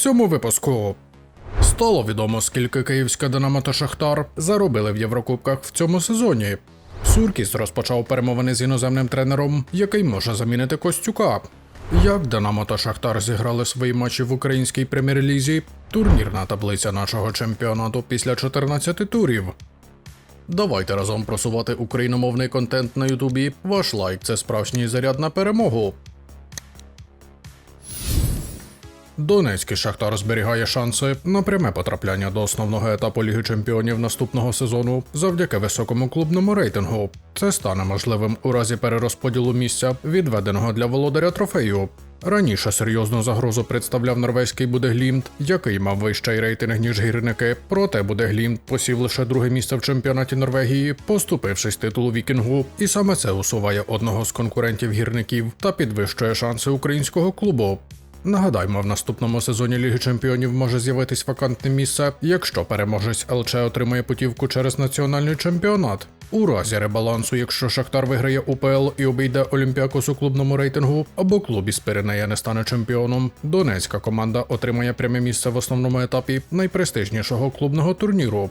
цьому випуску. Стало відомо, скільки київська Динамо та Шахтар заробили в Єврокубках в цьому сезоні. Суркіс розпочав перемовини з іноземним тренером, який може замінити Костюка. Як Динамо та Шахтар зіграли свої матчі в українській прем'єр-лізі, турнірна таблиця нашого чемпіонату після 14 турів. Давайте разом просувати україномовний контент на Ютубі. Ваш лайк це справжній заряд на перемогу. Донецький Шахтар зберігає шанси на пряме потрапляння до основного етапу Ліги Чемпіонів наступного сезону завдяки високому клубному рейтингу. Це стане можливим у разі перерозподілу місця, відведеного для володаря трофею. Раніше серйозну загрозу представляв норвезький Будеглімт, який мав вищий рейтинг ніж гірники. Проте Будеглімт посів лише друге місце в чемпіонаті Норвегії, поступившись титулу Вікінгу, і саме це усуває одного з конкурентів гірників та підвищує шанси українського клубу. Нагадаймо, в наступному сезоні Ліги Чемпіонів може з'явитись вакантне місце, якщо переможець ЛЧ отримає путівку через національний чемпіонат. У разі ребалансу, якщо Шахтар виграє УПЛ і обійде Олімпіакос у клубному рейтингу, або клуб із Пиренея не стане чемпіоном, донецька команда отримає пряме місце в основному етапі найпрестижнішого клубного турніру.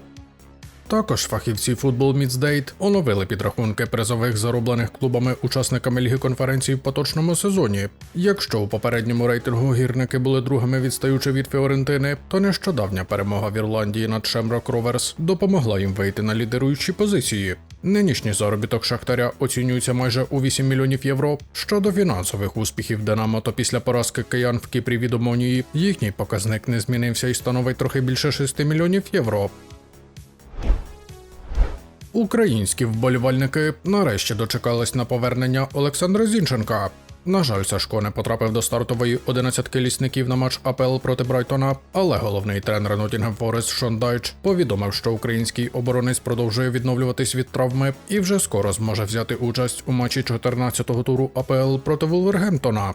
Також фахівці Football Міцдейт оновили підрахунки призових зароблених клубами учасниками Ліги конференції в поточному сезоні. Якщо у попередньому рейтингу гірники були другими відстаючи від Фіорентини, то нещодавня перемога в Ірландії над Шемрок Роверс допомогла їм вийти на лідируючі позиції. Нинішній заробіток Шахтаря оцінюється майже у 8 мільйонів євро. Щодо фінансових успіхів Динамо, то після поразки киян в Кіпрі від Омонії їхній показник не змінився і становить трохи більше 6 мільйонів євро. Українські вболівальники нарешті дочекались на повернення Олександра Зінченка. На жаль, Сашко не потрапив до стартової одинадцятки лісників на матч АПЛ проти Брайтона, але головний тренер Нотінгем Форест Шон Дайч повідомив, що український оборонець продовжує відновлюватись від травми і вже скоро зможе взяти участь у матчі 14-го туру АПЛ проти Вулвергемптона.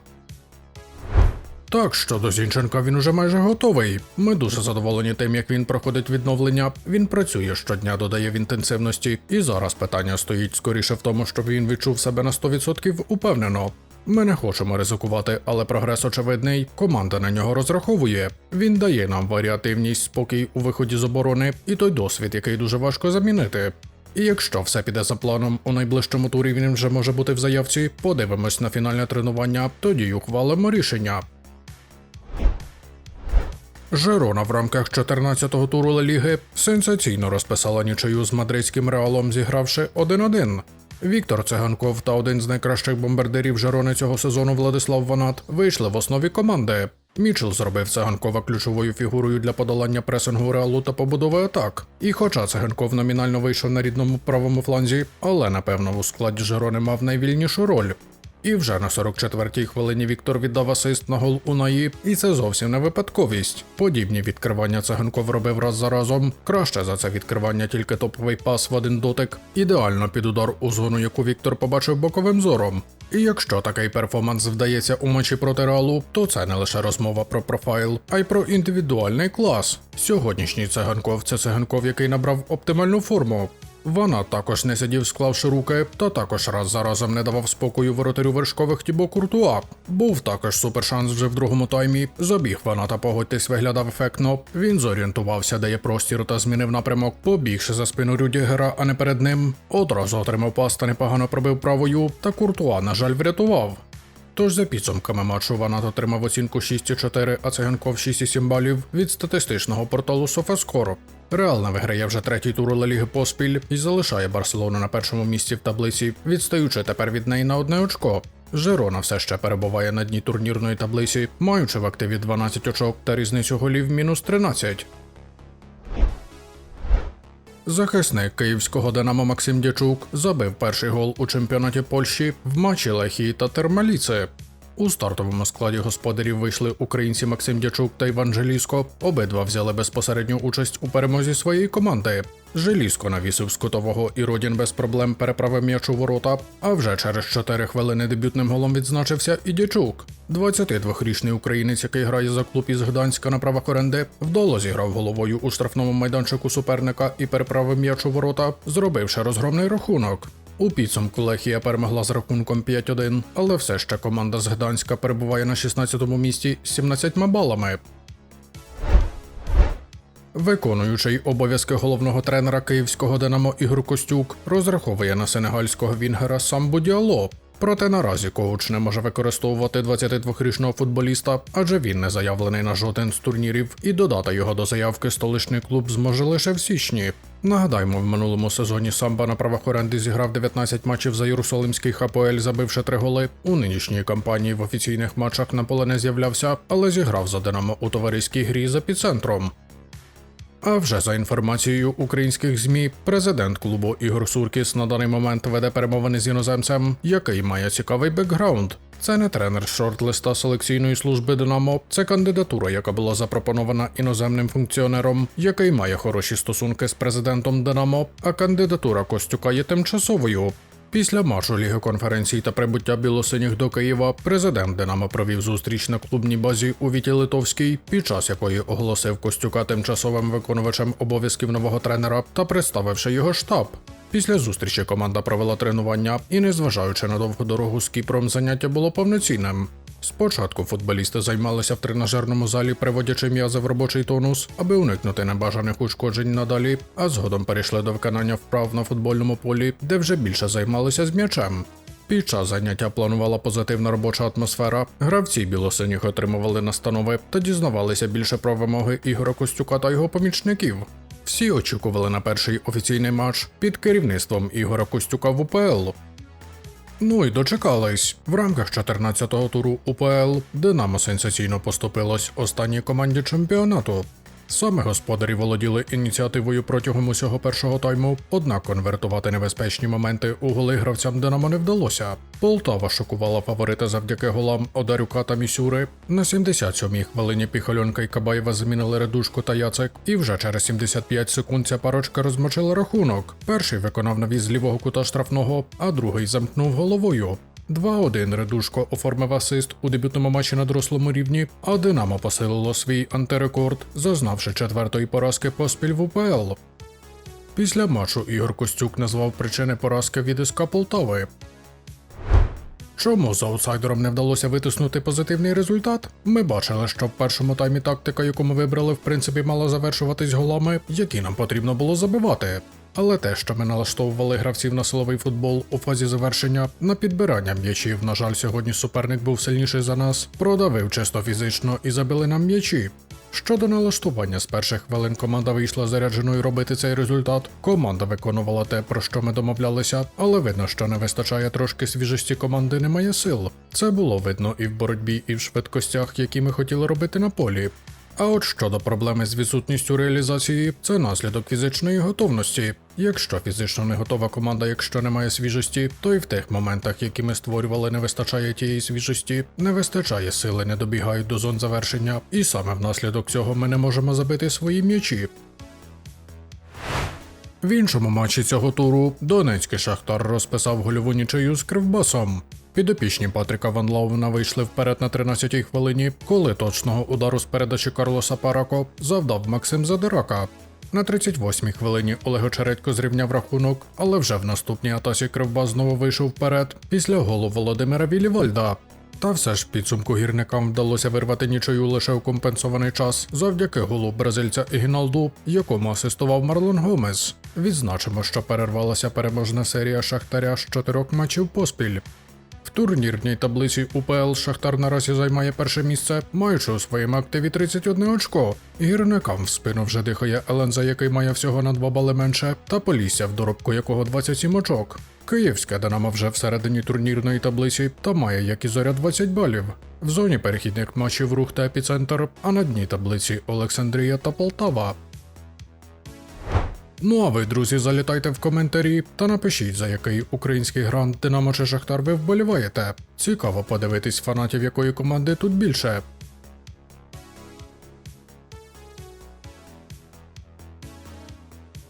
Так, щодо Зінченка він уже майже готовий. Ми дуже задоволені тим, як він проходить відновлення. Він працює щодня, додає в інтенсивності. І зараз питання стоїть скоріше в тому, щоб він відчув себе на 100% упевнено. Ми не хочемо ризикувати, але прогрес очевидний. Команда на нього розраховує. Він дає нам варіативність, спокій у виході з оборони і той досвід, який дуже важко замінити. І якщо все піде за планом, у найближчому турі він вже може бути в заявці. Подивимось на фінальне тренування, тоді ухвалимо рішення. Жерона в рамках 14-го туру Ліги сенсаційно розписала нічию з мадридським реалом, зігравши 1-1. Віктор Циганков та один з найкращих бомбардирів Жерони цього сезону Владислав Ванат вийшли в основі команди. Мічел зробив Циганкова ключовою фігурою для подолання пресингу реалу та побудови атак. І хоча Циганков номінально вийшов на рідному правому фланзі, але напевно у складі Жерони мав найвільнішу роль. І вже на 44-й хвилині Віктор віддав асист на гол Унаї, і це зовсім не випадковість. Подібні відкривання циганков робив раз за разом. Краще за це відкривання тільки топовий пас в один дотик. Ідеально під удар у зону, яку Віктор побачив боковим зором. І якщо такий перформанс вдається у матчі проти Реалу, то це не лише розмова про профайл, а й про індивідуальний клас. Сьогоднішній циганков це циганков, який набрав оптимальну форму. Вона також не сидів, склавши руки, та також раз за разом не давав спокою воротарю вершкових Тібо Куртуа. Був також супершанс вже в другому таймі. Забіг вона та погодьтесь виглядав ефектно. Він зорієнтувався, де є простір та змінив напрямок, побігши за спину Рюдігера, а не перед ним. Одразу отримав пас та непогано пробив правою, та Куртуа, на жаль, врятував. Тож за підсумками матчу Ванат отримав оцінку 6,4, а Циганков 6,7 балів від статистичного порталу Софаскоро. Реально виграє вже третій тур Ла Ліги поспіль і залишає Барселону на першому місці в таблиці, відстаючи тепер від неї на одне очко. Жерона все ще перебуває на дні турнірної таблиці, маючи в активі 12 очок та різницю голів мінус 13. Захисник київського Динамо Максим Дячук забив перший гол у чемпіонаті Польщі в матчі Лехії та Термаліце. У стартовому складі господарів вийшли українці Максим Дячук та Іван Желіско. Обидва взяли безпосередню участь у перемозі своєї команди. Желіско навісив з кутового і Родін без проблем переправив м'яч у ворота. А вже через 4 хвилини дебютним голом відзначився і Дячук. 22-річний українець, який грає за клуб із Гданська на правах оренди, вдало зіграв головою у штрафному майданчику суперника і переправив м'яч у ворота, зробивши розгромний рахунок. У підсумку Лехія перемогла з рахунком 5-1, але все ще команда з Гданська перебуває на 16-му місці з 17 балами. Виконуючий обов'язки головного тренера київського Динамо Ігор Костюк розраховує на сенегальського Вінгера Самбо Діало. Проте наразі коуч не може використовувати 22-річного футболіста, адже він не заявлений на жоден з турнірів, і додати його до заявки столичний клуб зможе лише в січні. Нагадаємо, в минулому сезоні самба на правах оренди зіграв 19 матчів за Єрусалимський ХПЛ, забивши три голи. У нинішній кампанії в офіційних матчах на поле не з'являвся, але зіграв за Динамо у товариській грі з епіцентром. А вже за інформацією українських змі, президент клубу Ігор Суркіс на даний момент веде перемовини з іноземцем, який має цікавий бекграунд. Це не тренер шорт-листа селекційної служби Динамо, це кандидатура, яка була запропонована іноземним функціонером, який має хороші стосунки з президентом Динамо, а кандидатура Костюка є тимчасовою. Після маршу Ліги конференцій та прибуття білосиніх до Києва президент Динамо провів зустріч на клубній базі у Віті Литовській, під час якої оголосив Костюка тимчасовим виконувачем обов'язків нового тренера та представивши його штаб. Після зустрічі команда провела тренування і, незважаючи на довгу дорогу з Кіпром, заняття було повноцінним. Спочатку футболісти займалися в тренажерному залі, приводячи м'язи в робочий тонус, аби уникнути небажаних ушкоджень надалі, а згодом перейшли до виконання вправ на футбольному полі, де вже більше займалися з м'ячем. Під час заняття планувала позитивна робоча атмосфера. Гравці білосиніх отримували настанови та дізнавалися більше про вимоги Ігора Костюка та його помічників. Всі очікували на перший офіційний матч під керівництвом Ігора Костюка в УПЛ. Ну і дочекались. В рамках 14-го туру УПЛ Динамо сенсаційно поступилось останній команді чемпіонату. Саме господарі володіли ініціативою протягом усього першого тайму, однак конвертувати небезпечні моменти у голи гравцям Динамо не вдалося. Полтава шокувала фаворита завдяки голам Одарюка та Місюри. На 77-й хвилині Піхальонка і Кабаєва замінили Редушку та Яцек, і вже через 75 секунд ця парочка розмочила рахунок. Перший виконав навіз з лівого кута штрафного, а другий замкнув головою. 2-1 Редушко оформив асист у дебютному матчі на дорослому рівні, а Динамо посилило свій антирекорд, зазнавши четвертої поразки поспіль в УПЛ. Після матчу Ігор Костюк назвав причини поразки від СК Полтави. Чому з аутсайдером не вдалося витиснути позитивний результат? Ми бачили, що в першому таймі тактика, яку ми вибрали, в принципі, мала завершуватись голами, які нам потрібно було забивати. Але те, що ми налаштовували гравців на силовий футбол у фазі завершення на підбирання м'ячів, на жаль, сьогодні суперник був сильніший за нас, продавив чисто фізично і забили нам м'ячі. Щодо налаштування з перших хвилин команда вийшла зарядженою робити цей результат. Команда виконувала те, про що ми домовлялися, але видно, що не вистачає трошки свіжості команди, немає сил. Це було видно і в боротьбі, і в швидкостях, які ми хотіли робити на полі. А от щодо проблеми з відсутністю реалізації, це наслідок фізичної готовності. Якщо фізично не готова команда, якщо немає свіжості, то і в тих моментах, які ми створювали, не вистачає тієї свіжості, не вистачає сили, не добігають до зон завершення, і саме внаслідок цього ми не можемо забити свої м'ячі. В іншому матчі цього туру Донецький Шахтар розписав гольову нічию з Кривбасом. Підопічні Патріка Ван Лаувена вийшли вперед на 13-й хвилині, коли точного удару з передачі Карлоса Парако завдав Максим Задирака. На 38-й хвилині Олег Очередько зрівняв рахунок, але вже в наступній атасі Кривбас знову вийшов вперед після голу Володимира Вілівальда. Та все ж підсумку гірникам вдалося вирвати нічию лише у компенсований час завдяки голу бразильця Егіналду, якому асистував Марлон Гомес. Відзначимо, що перервалася переможна серія Шахтаря з чотирьох матчів поспіль. Турнірній таблиці УПЛ Шахтар наразі займає перше місце, маючи у своєму активі 31 очко. Гірникам в спину вже дихає Еленза, який має всього на 2 бали менше, та Полісся, в доробку якого 27 очок. Київська Динамо вже всередині турнірної таблиці та має, як і зоря 20 балів. В зоні перехідних матчів рух та епіцентр, а на дні таблиці Олександрія та Полтава. Ну а ви, друзі, залітайте в коментарі та напишіть, за який український грант Динамо чи Шахтар ви вболіваєте. Цікаво подивитись фанатів якої команди тут більше.